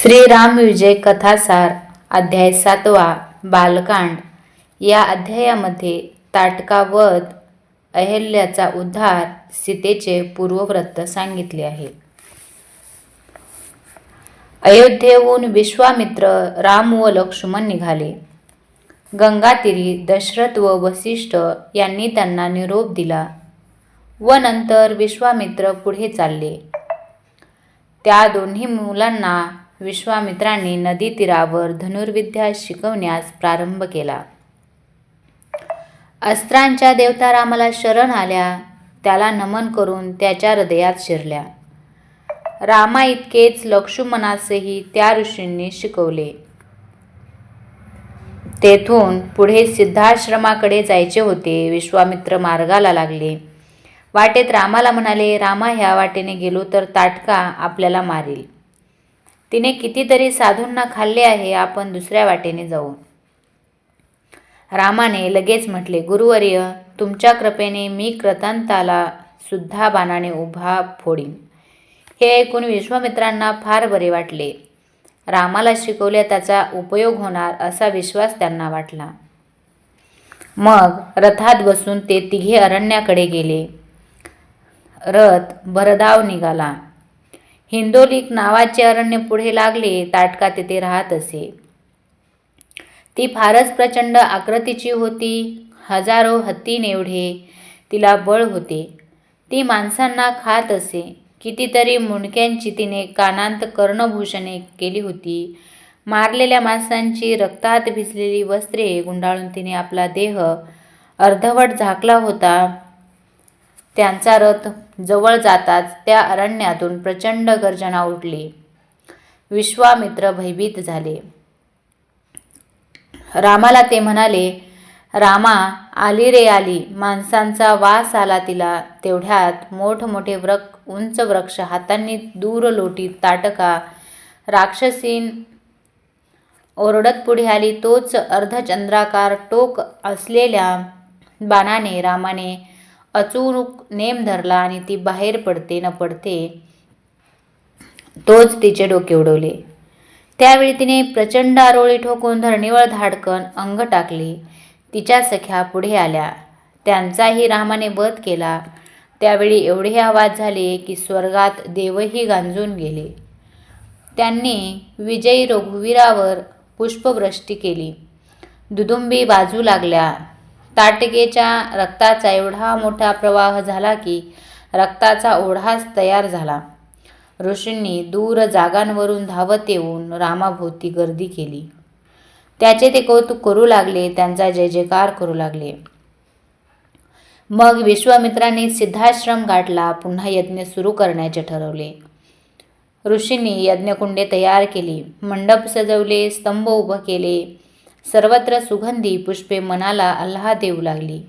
श्रीराम विजय कथासार अध्याय सातवा बालकांड. या अध्यायामध्ये ताटका वध अहल्याचा उद्धार सीतेचे पूर्वव्रत सांगितले आहे. अयोध्येहून विश्वामित्र राम व लक्ष्मण निघाले. गंगातीरी दशरथ व वसिष्ठ यांनी त्यांना निरोप दिला व नंतर विश्वामित्र पुढे चालले. त्या दोन्ही मुलांना विश्वामित्रांनी नदी तीरावर धनुर्विद्या शिकवण्यास प्रारंभ केला. अस्त्रांच्या देवता रामाला शरण आल्या त्याला नमन करून त्याच्या हृदयात शिरल्या. रामा इतकेच लक्ष्मणासही त्या ऋषींनी शिकवले. तेथून पुढे सिद्धाश्रमाकडे जायचे होते विश्वामित्र मार्गाला लागले. वाटेत रामाला म्हणाले रामा ह्या वाटेने गेलो तर ताटका आपल्याला मारेल. तिने कितीतरी साधूंना खाल्ले आहे आपण दुसऱ्या वाटेने जाऊ. रामाने लगेच म्हटले गुरुवर्य तुमच्या कृपेने मी क्रतांताला सुद्धा बाणाने उभा फोडीन. हे ऐकून विश्वामित्रांना फार बरे वाटले. रामाला शिकवल्या त्याचा उपयोग होणार असा विश्वास त्यांना वाटला. मग रथात बसून ते तिघे अरण्याकडे गेले. रथ भरधाव निघाला. हिंदोलिक नावाचे अरण्य पुढे लागले ताटका तेथे राहत असे. ती फारच प्रचंड आकृतीची होती हजारो हत्ती एवढे तिला बळ होते. ती माणसांना खात असे कितीतरी मुंडक्यांची तिने कानांत कर्णभूषणे केली होती. मारलेल्या माणसांची रक्तात भिजलेली वस्त्रे गुंडाळून तिने आपला देह अर्धवट झाकला होता. त्यांचा रथ जवळ जाताच त्या अरण्यातून प्रचंड गर्जना उठली. विश्वामित्र भयभीत झाले. रामाला ते म्हणाले रामा आली रे आली. माणसांचा वास आला तिला. तेवढ्यात मोठमोठे व्रक उंच वृक्ष हातांनी दूर लोटीत ताटका. राक्षसीन ओरडत पुढे आली. तोच अर्धचंद्राकार टोक असलेल्या बाणाने रामाने अचूक नेम धरला आणि ती बाहेर पडते न पडते तोच तिचे डोके उडवले. त्यावेळी तिने प्रचंड आरोळी ठोकून धरणीवर धाडकन अंग टाकले. तिच्या सख्या पुढे आल्या. त्यांचाही रामाने वध केला. त्यावेळी एवढे आवाज झाले की स्वर्गात देवही गांजून गेले. त्यांनी विजयी रघुवीरावर पुष्पवृष्टी केली. दुदुंबी बाजू लागल्या. ताटकेच्या रक्ताचा एवढा मोठा प्रवाह झाला की रक्ताचा ओढाच तयार झाला. ऋषींनी दूर जागांवरून धावत येऊन रामाभोवती गर्दी केली. त्याचे ते कौतुक करू लागले त्यांचा जय जयकार करू लागले. मग विश्वामित्रांनी सिद्धाश्रम गाठला पुन्हा यज्ञ सुरू करण्याचे ठरवले. ऋषींनी यज्ञकुंडे तयार केली मंडप सजवले स्तंभ उभं केले सर्वत्र सुगंधी पुष्पे मनाला आल्हा देऊ लागली.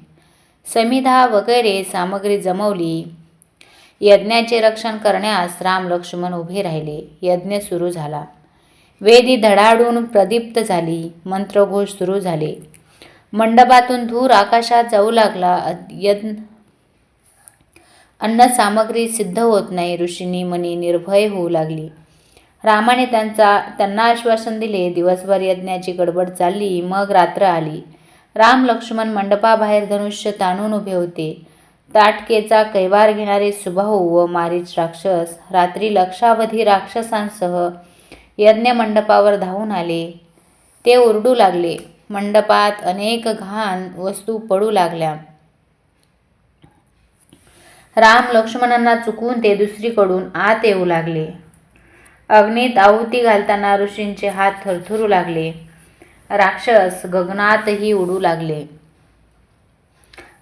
समिधा वगैरे सामग्री जमवली. यज्ञाचे रक्षण करण्यास राम लक्ष्मण उभे राहिले. यज्ञ सुरू झाला. वेदी धडाडून प्रदीप्त झाली. मंत्रघोष सुरू झाले. मंडपातून धूर आकाशात जाऊ लागला. यज्ञ अन्न सामग्री सिद्ध होत नाही. ऋषींनी मनी निर्भय होऊ लागली. रामाने त्यांचा त्यांना आश्वासन दिले दिवसभर यज्ञाची गडबड चालली मग रात्र आली. राम लक्ष्मण मंडपाबाहेर धनुष्य ताणून उभे होते. ताटकेचा कैवार घेणारे सुबाहू व मारीच राक्षस रात्री लक्षावधी राक्षसांसह यज्ञ मंडपावर धावून आले. ते ओरडू लागले. मंडपात अनेक घाण वस्तू पडू लागल्या. राम लक्ष्मणांना चुकून ते दुसरीकडून आत येऊ लागले. अग्नीत आहुती घालताना ऋषींचे हात थरथरू लागले. राक्षस गगनातही उडू लागले.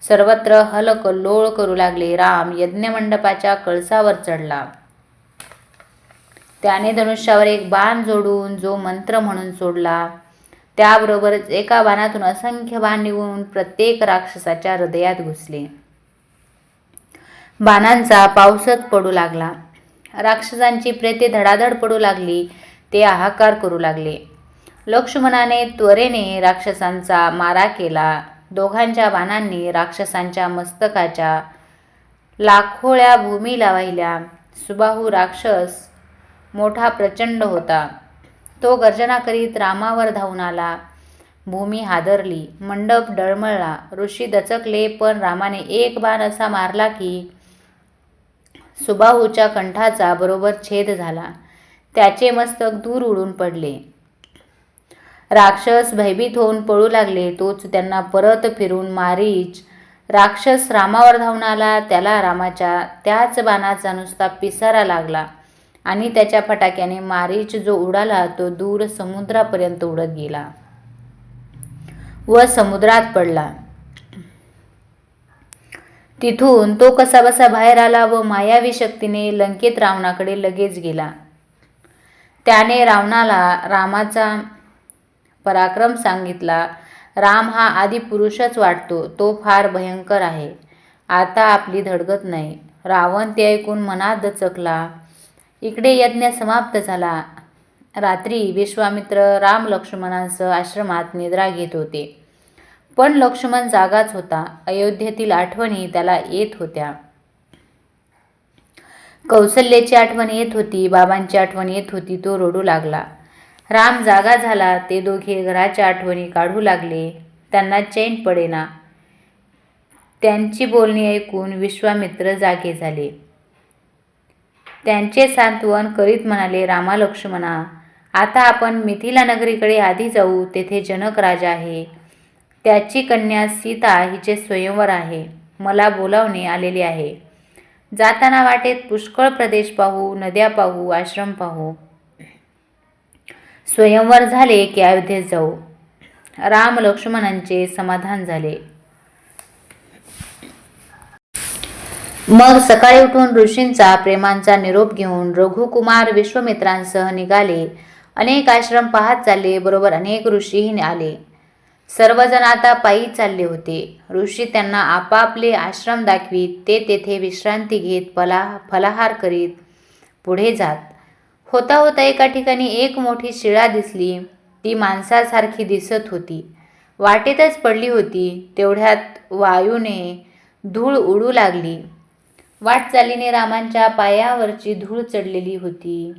सर्वत्र हलकल्लोळ करू लागले. राम यज्ञमंडपाच्या कळसावर चढला. त्याने धनुष्यावर एक बाण जोडून जो मंत्र म्हणून सोडला. त्याबरोबरच एका बाणातून असंख्य बाण निघून प्रत्येक राक्षसाच्या हृदयात घुसले. बाणांचा पावसच पडू लागला. राक्षसांची प्रेते धडाधड पडू लागली ते हाहाकार करू लागले. लक्ष्मणाने त्वरेने राक्षसांचा मारा केला. दोघांच्या बाणांनी राक्षसांच्या मस्तकाच्या लाखोळ्या भूमीला वाहिल्या सुबाहू राक्षस मोठा प्रचंड होता. तो गर्जना करीत रामावर धावून आला. भूमी हादरली. मंडप डळमळला. ऋषी दचकले पण रामाने एक बाण असा मारला की सुबाहूच्या कंठाचा बरोबर छेद झाला. त्याचे मस्तक दूर उडून पडले. राक्षस भयभीत होऊन पळू लागले. तोच त्यांना परत फिरून मारीच. राक्षस रामावर धावून आला. त्याला रामाच्या त्याच बाणाचा नुसता पिसारा लागला. आणि त्याच्या फटाक्याने मारीच जो उडाला तो दूर समुद्रापर्यंत उडत गेला व समुद्रात पडला. तिथून तो कसाबसा बाहेर आला व मायावी शक्तीने लंकेत रावणाकडे लगेच गेला. त्याने रावणाला रामाचा पराक्रम सांगितला. राम हा आदी पुरुषच वाटतो तो फार भयंकर आहे. आता आपली धडगत नाही. रावण ते ऐकून मनात दचकला. इकडे यज्ञ समाप्त झाला. रात्री विश्वामित्र राम लक्ष्मणांसह आश्रमात निद्रा घेत होते. पण लक्ष्मण जागाच होता. अयोध्येतील आठवणी त्याला येत होत्या. कौसल्याची आठवण येत होती बाबांची आठवण येत होती तो रडू लागला. राम जागा झाला ते दोघे घराच्या आठवणी काढू लागले. त्यांना चैन पडेना. त्यांची बोलणी ऐकून विश्वामित्र जागे झाले. त्यांचे सांत्वन करीत म्हणाले रामा लक्ष्मणा आता आपण मिथिला नगरीकडे आधी जाऊ तेथे जनक राजा आहे. त्याची कन्या सीता हिचे स्वयंवर आहे. मला बोलावणे आलेले आहे. जाताना वाटेत पुष्कळ प्रदेश पाहू नद्या पाहू आश्रम पाहू. स्वयंवर झाले की अयोध्येत जाऊ. राम लक्ष्मणांचे समाधान झाले. मग सकाळी उठून ऋषींचा प्रेमांचा निरोप घेऊन रघुकुमार विश्वमित्रांसह निघाले. अनेक आश्रम पाहत चालले. बरोबर अनेक ऋषीही आले. सर्वजण आता पायी चालले होते. ऋषी त्यांना आपापले आश्रम दाखवीत ते तेथे विश्रांती घेत फला फलाहार करीत पुढे जात. होता होता एका ठिकाणी एक मोठी शिळा दिसली. ती माणसासारखी दिसत होती. वाटेतच पडली होती. तेवढ्यात वायूने धूळ उडू लागली. वाटचालीने रामांच्या पायावरची धूळ चढलेली होती.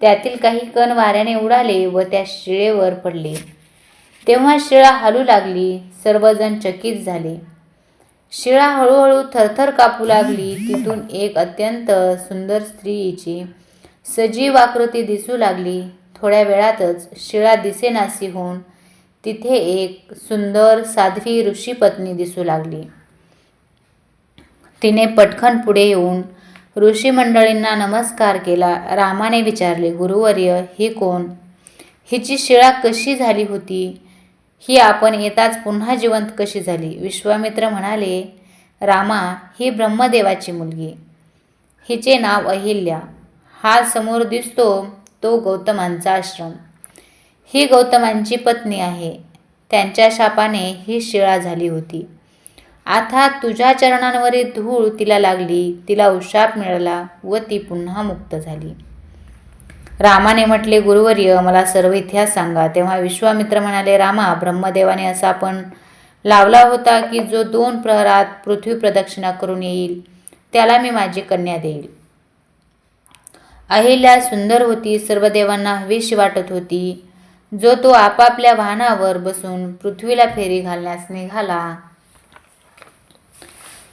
त्यातील काही कण वाऱ्याने उडाले व त्या शिळेवर पडले. तेव्हा शिळा हालू लागली सर्वजण चकित झाले. शिळा हळूहळू थरथर कापू लागली तिथून एक अत्यंत सुंदर स्त्रीची सजीव आकृती दिसू लागली. थोड्या वेळातच शिळा दिसेनासी होऊन तिथे एक सुंदर साध्वी ऋषीपत्नी दिसू लागली. तिने पटकन पुढे येऊन ऋषी मंडळींना नमस्कार केला. रामाने विचारले गुरुवर्य ही कोण? हिची शिळा कशी झाली होती? ही आपण येताच पुन्हा जिवंत कशी झाली? विश्वामित्र म्हणाले रामा ही ब्रह्मदेवाची मुलगी. हिचे नाव अहिल्या. हा समोर दिसतो तो गौतमांचा आश्रम. ही गौतमांची पत्नी आहे. त्यांच्या शापाने ही शिळा झाली होती. आता तुझ्या चरणांवरील धूळ तिला लागली तिला उशाप मिळाला व ती पुन्हा मुक्त झाली. रामाने म्हटले गुरुवर्य मला सर्व इतिहास सांगा. तेव्हा विश्वामित्र म्हणाले रामा ब्रह्मदेवाने असा पण लावला होता की जो दोन प्रहरात पृथ्वी प्रदक्षिणा करून येईल त्याला मी माझी कन्या देईल. अहिल्या सुंदर होती सर्व देवांना हवीशी वाटत होती. जो तो आपापल्या वाहनावर बसून पृथ्वीला फेरी घालण्यास निघाला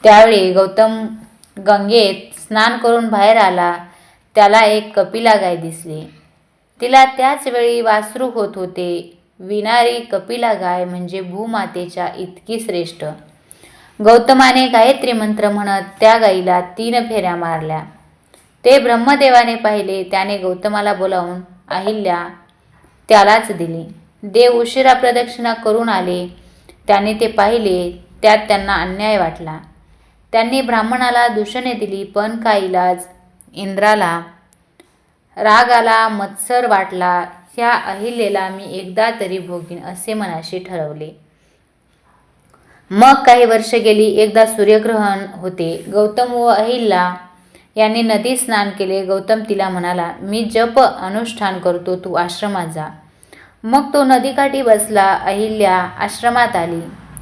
त्यावेळी गौतम गंगेत स्नान करून बाहेर आला. त्याला एक कपिला गाय दिसली. तिला त्याच वेळी वासरू होत होते. विणारी कपिला गाय म्हणजे भूमातेच्या इतकी श्रेष्ठ. गौतमाने गायत्री मंत्र म्हणत त्या गाईला तीन फेऱ्या मारल्या. ते ब्रह्मदेवाने पाहिले. त्याने गौतमाला बोलावून अहिल्या त्यालाच दिली. देव उशिरा प्रदक्षिणा करून आले. त्याने ते पाहिले. त्यात त्यांना अन्याय वाटला. त्यांनी ब्राह्मणाला दूषणे दिली पण का इलाज? इंद्राला. राग आला मत्सर वाटला ह्या अहिलेला मी एकदा तरी भोगीन असे मनाशी ठरवले. मग काही वर्ष गेली एकदा सूर्यग्रहण होते. गौतम व अहिल्या यांनी नदी स्नान केले. गौतम तिला म्हणाला मी जप अनुष्ठान करतो तू आश्रमात जा. मग तो नदीकाठी बसला. अहिल्या आश्रमात आली.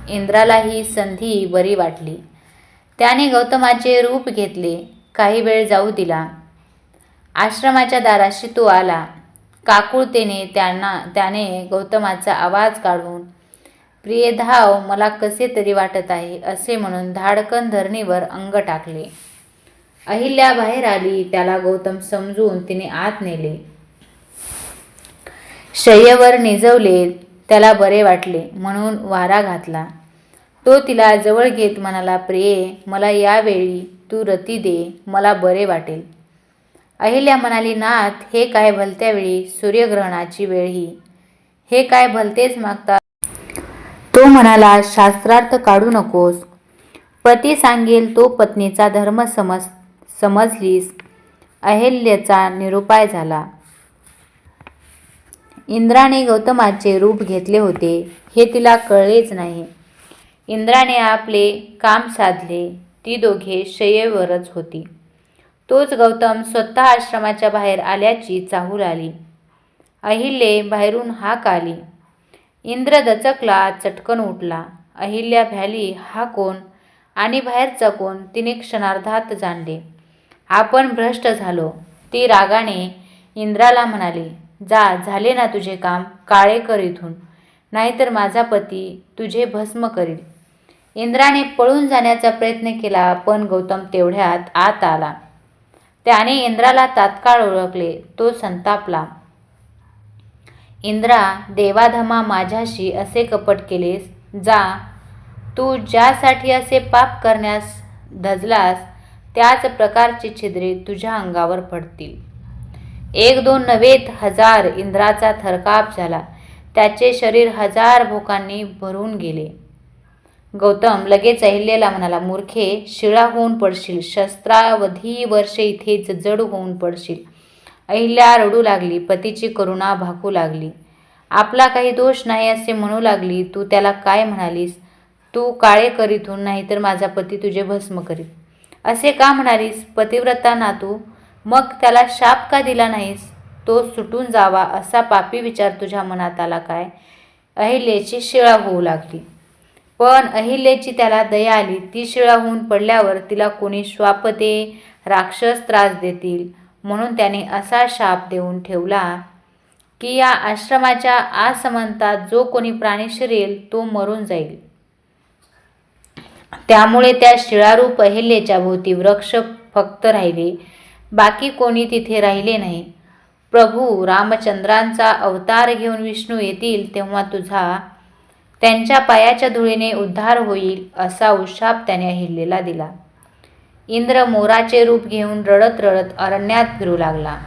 इंद्राला ही संधी बरी वाटली. त्याने गौतमाचे रूप घेतले. काही वेळ जाऊ दिला. आश्रमाच्या दाराशी तो आला. काकुळतेने त्यांना त्याने गौतमाचा आवाज काढून प्रिय धाव मला कसे तरी वाटत आहे असे म्हणून धाडकन धरणीवर अंग टाकले. अहिल्या बाहेर आली त्याला गौतम समजून तिने आत नेले. शय्यवर निजवले त्याला बरे वाटले म्हणून वारा घातला. तो तिला जवळ घेत म्हणाला प्रिये मला यावेळी तू रती दे मला बरे वाटेल. अहिल्या म्हणाली नाथ हे काय भलत्या वेळी सूर्यग्रहणाची वेळ ही. हे काय भलतेच मागतात तो म्हणाला शास्त्रार्थ काढू नकोस. पती सांगेल तो पत्नीचा धर्म समज समजलीस. अहिल्याचा निरुपाय झाला. इंद्राने गौतमाचे रूप घेतले होते हे तिला कळलेच नाही. इंद्राने आपले काम साधले. ती दोघे शयेवरच होती. तोच गौतम स्वतः आश्रमाच्या बाहेर आल्याची चाहूल आली. अहिल्ये बाहेरून हाक आली. इंद्र दचकला चटकन उठला. अहिल्या भ्याली हा कोण? आणि बाहेरचा कोण? तिने क्षणार्धात जाणले. आपण भ्रष्ट झालो. ती रागाने इंद्राला म्हणाली जा झाले ना तुझे काम. काळे कर इथून. नाहीतर माझा पती तुझे भस्म करील. इंद्राने पळून जाण्याचा प्रयत्न केला पण गौतम तेवढ्यात आत आला. त्याने इंद्राला तात्काळ ओळखले तो संतापला. इंद्रा देवाधमा माझ्याशी असे कपट केलेस जा. तू ज्यासाठी असे पाप करण्यास धजलास त्याच प्रकारची छिद्रे तुझ्या अंगावर पडतील. एक दोन नव्हेत हजार इंद्राचा थरकाप झाला. त्याचे शरीर हजार भोकांनी भरून गेले. गौतम लगेच अहिल्याला म्हणाला मूर्खे शिळा होऊन पडशील शस्त्रावधी वर्षे इथेच जड होऊन पडशील. अहिल्या रडू लागली पतीची करुणा भाकू लागली. आपला काही दोष नाही असे म्हणू लागली तू त्याला काय म्हणालीस? तू काळे करीतून नाहीतर माझा पती तुझे भस्म करीत असे का म्हणालीस? पतिव्रता ना तू? मग त्याला शाप का दिला नाहीस? तो सुटून जावा असा पापी विचार तुझ्या मनात आला काय? अहिल्याची शिळा होऊ लागली. पण अहिल्याची त्याला दया आली. ती शिळा होऊन पडल्यावर तिला कोणी श्वापते राक्षस त्रास देतील म्हणून त्याने असा शाप देऊन ठेवला की या आश्रमाच्या आसमंतात जो कोणी प्राणी शिरेल तो मरून जाईल. त्यामुळे त्या शिळारूप अहिल्याच्या भोवती वृक्ष फक्त राहिले. बाकी कोणी तिथे राहिले नाही. प्रभू रामचंद्रांचा अवतार घेऊन विष्णू येतील तेव्हा तुझा त्यांच्या पायाच्या धुळीने उद्धार होईल असा उशाप त्याने अहिल्याला दिला. इंद्र मोराचे रूप घेऊन रडत रडत अरण्यात फिरू लागला.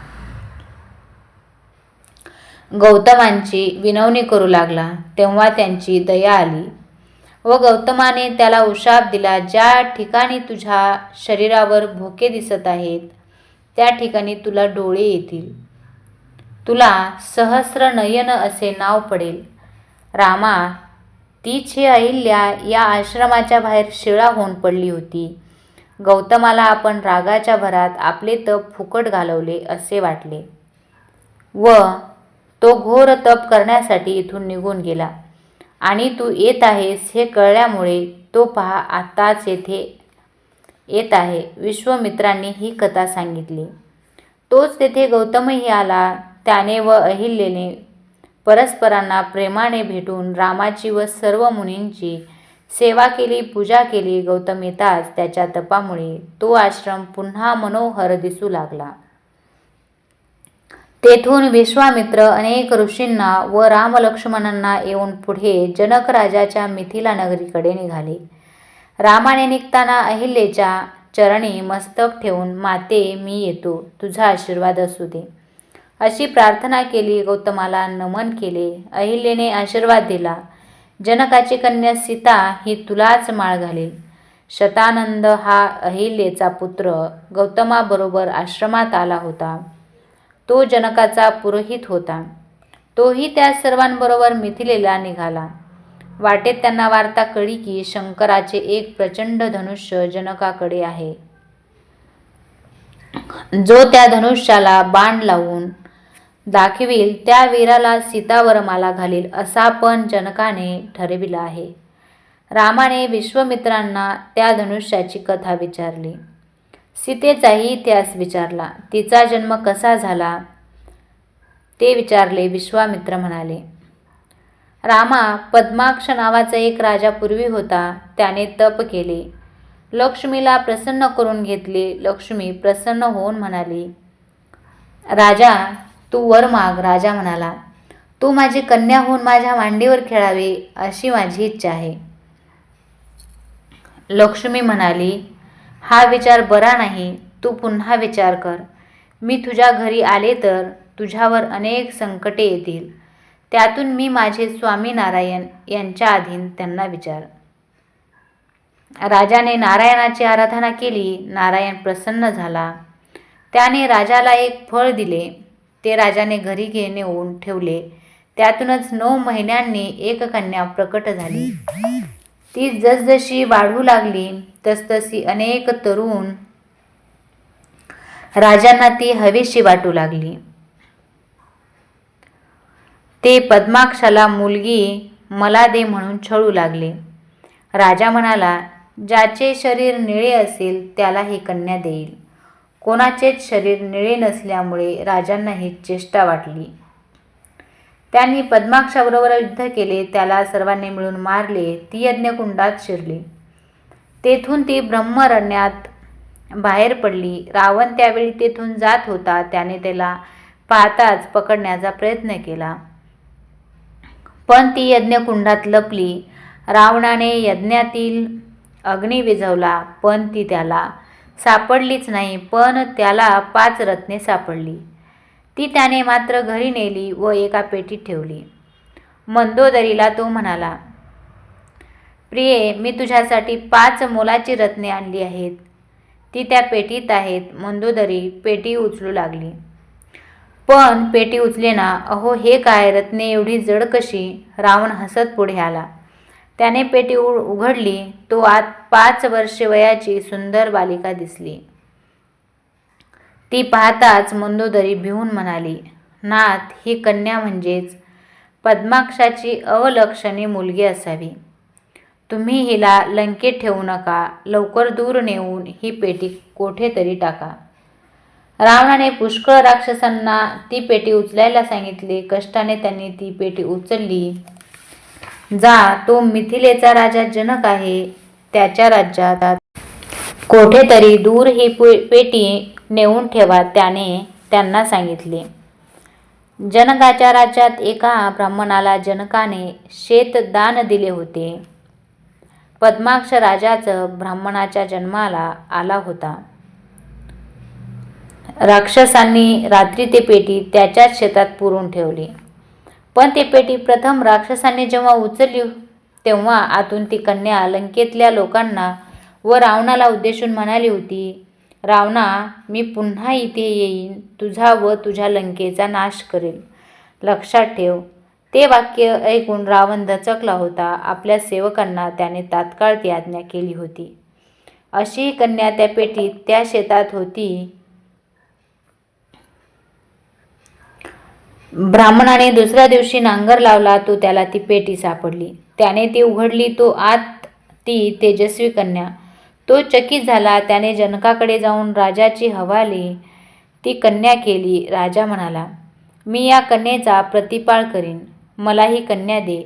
गौतमांची विनवणी करू लागला. तेव्हा त्यांची दया आली. व गौतमाने त्याला उशाप दिला ज्या ठिकाणी तुझ्या शरीरावर भोके दिसत आहेत त्या ठिकाणी तुला डोळे येतील. तुला सहस्र नयन असे नाव पडेल. रामा तीच ही अहिल्या या आश्रमाच्या बाहेर शिळा होऊन पडली होती. गौतमाला आपण रागाच्या भरात आपले तप फुकट घालवले असे वाटले. व तो घोर तप करण्यासाठी इथून निघून गेला. आणि तू येत आहेस हे कळल्यामुळे तो पहा आताच येथे येत आहे. विश्वमित्रांनी ही कथा सांगितली. तोच तेथे गौतमही आला. त्याने व अहिल्येने परस्परांना प्रेमाने भेटून रामाची व सर्व मुनींची सेवा केली पूजा केली गौतम येताच त्याच्या तपामुळे तो आश्रम पुन्हा मनोहर दिसू लागला. तेथून विश्वामित्र अनेक ऋषींना व रामलक्ष्मणांना येऊन पुढे जनक राजाच्या मिथिला नगरीकडे निघाले. रामाने निघताना अहिल्याच्या चरणी मस्तक ठेवून माते मी येतो. तुझा आशीर्वाद असू दे. अशी प्रार्थना केली गौतमाला नमन केले. अहिल्येने आशीर्वाद दिला. जनकाची कन्या सीता ही तुलाच माळ घालेल शतानंद हा अहिल्याचा पुत्र गौतमाबरोबर आश्रमात आला होता. तो जनकाचा पुरोहित होता. तोही त्या सर्वांबरोबर मिथिलेला निघाला. वाटेत त्यांना वार्ता कळी की शंकराचे एक प्रचंड धनुष्य जनकाकडे आहे. जो त्या धनुष्याला बाण लावून दाखवील त्या वीराला सीतावरमाला घालील असा पण जनकाने ठरविला आहे. रामाने विश्वमित्रांना त्या धनुष्याची कथा विचारली. सीतेचाही इतिहास विचारला. तिचा जन्म कसा झाला? ते विचारले विश्वामित्र म्हणाले. रामा पद्माक्ष नावाचा एक राजा पूर्वी होता त्याने तप केले. लक्ष्मीला प्रसन्न करून घेतले. लक्ष्मी प्रसन्न होऊन म्हणाली राजा तू वर माग राजा म्हणाला. तू माझी कन्या होऊन माझ्या मांडीवर खेळावे अशी माझी इच्छा आहे. लक्ष्मी म्हणाली हा विचार बरा नाही तू पुन्हा विचार कर. मी तुझ्या घरी आले तर तुझ्यावर अनेक संकटे येतील. त्यातून मी माझे स्वामी नारायण यांच्या अधीन त्यांना विचार. राजाने नारायणाची आराधना केली नारायण प्रसन्न झाला. त्याने राजाला एक फळ दिले. ते राजाने घरी घेणे होऊन ठेवले. त्यातूनच नऊ महिन्यांनी एक कन्या प्रकट झाली. ती जसजशी वाढू लागली तसतशी अनेक तरुण राजांना ती हवेशी वाटू लागली. ते पद्माक्षाला मुलगी मला दे म्हणून छळू लागले. राजा म्हणाला ज्याचे शरीर निळे असेल त्याला ही कन्या देईल. कोणाचेच शरीर निळे नसल्यामुळे राजांना ही चेष्टा वाटली. त्यांनी पद्माक्षाबरोबर युद्ध केले त्याला सर्वांनी मिळून मारले ती यज्ञकुंडात शिरली. तेथून ती ब्रह्मरण्यात बाहेर पडली. रावण त्यावेळी तेथून जात होता त्याने त्याला पाहताच पकडण्याचा प्रयत्न केला. पण ती यज्ञकुंडात लपली. रावणाने यज्ञातील अग्नी विझवला पण ती त्याला सापडलीच नाही पण त्याला पाच रत्ने सापडली. ती त्याने मात्र घरी नेली व एका पेटीत ठेवली. मंदोदरीला तो म्हणाला प्रिये मी तुझ्यासाठी पाच मोलाची रत्ने आणली आहेत. ती त्या पेटीत आहेत. मंदोदरी पेटी उचलू लागली. पण पेटी उचले ना अहो हे काय? रत्ने एवढी जड कशी? रावण हसत पुढे आला. त्याने पेटी उ उघडली तो आत पाच वर्षे वयाची सुंदर बालिका दिसली. ती पाहताच मंदोदरी भिवून म्हणाली नाथ ही कन्या म्हणजेच पद्माक्षाची अवलक्षणी मुलगी असावी. तुम्ही हिला लंकेत ठेवू नका लवकर दूर नेऊन ही पेटी कोठेतरी टाका. रावणाने पुष्कळ राक्षसांना ती पेटी उचलायला सांगितले. कष्टाने त्यांनी ती पेटी उचलली. जा तो मिथिलेचा राजा जनक आहे त्याच्या राज्यात कोठेतरी दूर ही पे- पेटी नेऊन ठेवा त्याने त्यांना सांगितले. जनकाच्या राज्यात एका ब्राह्मणाला जनकाने शेतदान दिले होते. पद्माक्ष राजाचं ब्राह्मणाच्या जन्माला आला होता. राक्षसांनी रात्री ते पेटी त्याच्याच शेतात पुरून ठेवली. पण ती पेटी प्रथम राक्षसाने जेव्हा उचलली तेव्हा आतून ती कन्या लंकेतल्या लोकांना व रावणाला उद्देशून म्हणाली होती रावणा मी पुन्हा इथे येईन तुझा व तुझ्या लंकेचा नाश करेल. लक्षात ठेव. ते वाक्य ऐकून रावण दचकला होता. आपल्या सेवकांना त्याने तात्काळ ती आज्ञा केली होती. अशी कन्या त्या पेटीत त्या शेतात होती. ब्राह्मणाने दुसऱ्या दिवशी नांगर लावला तो त्याला ती पेटी सापडली. त्याने ती उघडली तो आत ती तेजस्वी कन्या. तो चकित झाला त्याने जनकाकडे जाऊन राजाची हवाली ती कन्या केली. राजा म्हणाला मी या कन्येचा प्रतिपाळ करीन. मला ही कन्या दे.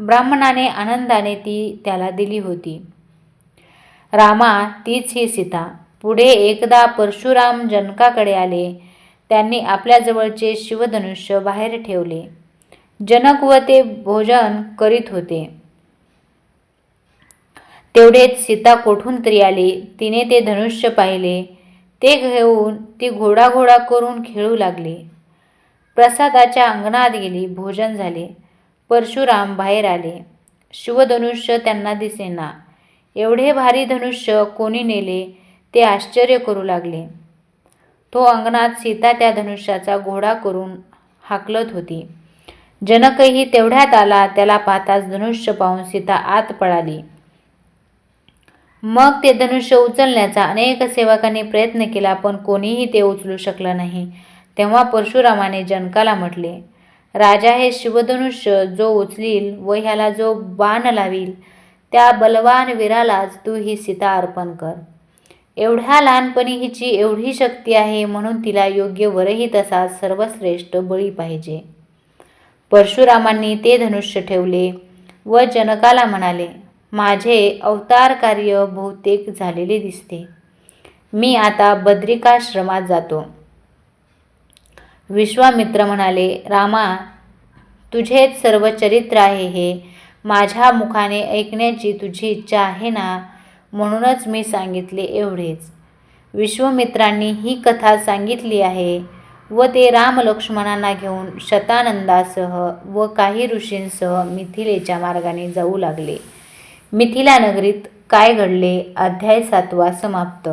ब्राह्मणाने आनंदाने ती त्याला दिली होती. रामा तीच ही सीता. पुढे एकदा परशुराम जनकाकडे आले त्यांनी आपल्याजवळचे शिवधनुष्य बाहेर ठेवले. जनक व ते भोजन करीत होते. तेवढेच सीता कोठून तरी आली. तिने ते धनुष्य पाहिले. ते घेऊन ती घोडाघोडा करून खेळू लागली. प्रसादाच्या अंगणात गेली. भोजन झाले. परशुराम बाहेर आले. शिवधनुष्य त्यांना दिसेना. एवढे भारी धनुष्य कोणी नेले ते आश्चर्य करू लागले. तो अंगणात सीता त्या धनुष्याचा घोडा करून हाकलत होती. जनकही तेवढ्यात आला त्याला पाहताच धनुष्य पाहून सीता आत पळाली. मग ते धनुष्य उचलण्याचा अनेक सेवकांनी प्रयत्न केला पण कोणीही ते उचलू शकलं नाही. तेव्हा परशुरामाने जनकाला म्हटले राजा हे शिवधनुष्य जो उचलील व ह्याला जो बाण लावील त्या बलवान वीरालाच तू ही सीता अर्पण कर. एवढ्या लहानपणी हिची एवढी शक्ती आहे म्हणून तिला योग्य वरही तसा सर्वश्रेष्ठ बळी पाहिजे. परशुरामांनी ते धनुष्य ठेवले व जनकाला म्हणाले माझे अवतार कार्य बहुतेक झालेले दिसते. मी आता बद्रिकाश्रमात जातो. विश्वामित्र म्हणाले रामा तुझेच सर्व चरित्र आहे हे. माझ्या मुखाने ऐकण्याची तुझी इच्छा आहे ना? म्हणूनच मी सांगितले एवढेच. विश्वमित्रांनी ही कथा सांगितली आहे व ते राम लक्ष्मणांना घेऊन शतानंदासह व काही ऋषींसह मिथिलेच्या मार्गाने जाऊ लागले. मिथिला नगरीत काय घडले? अध्याय सातवा समाप्त.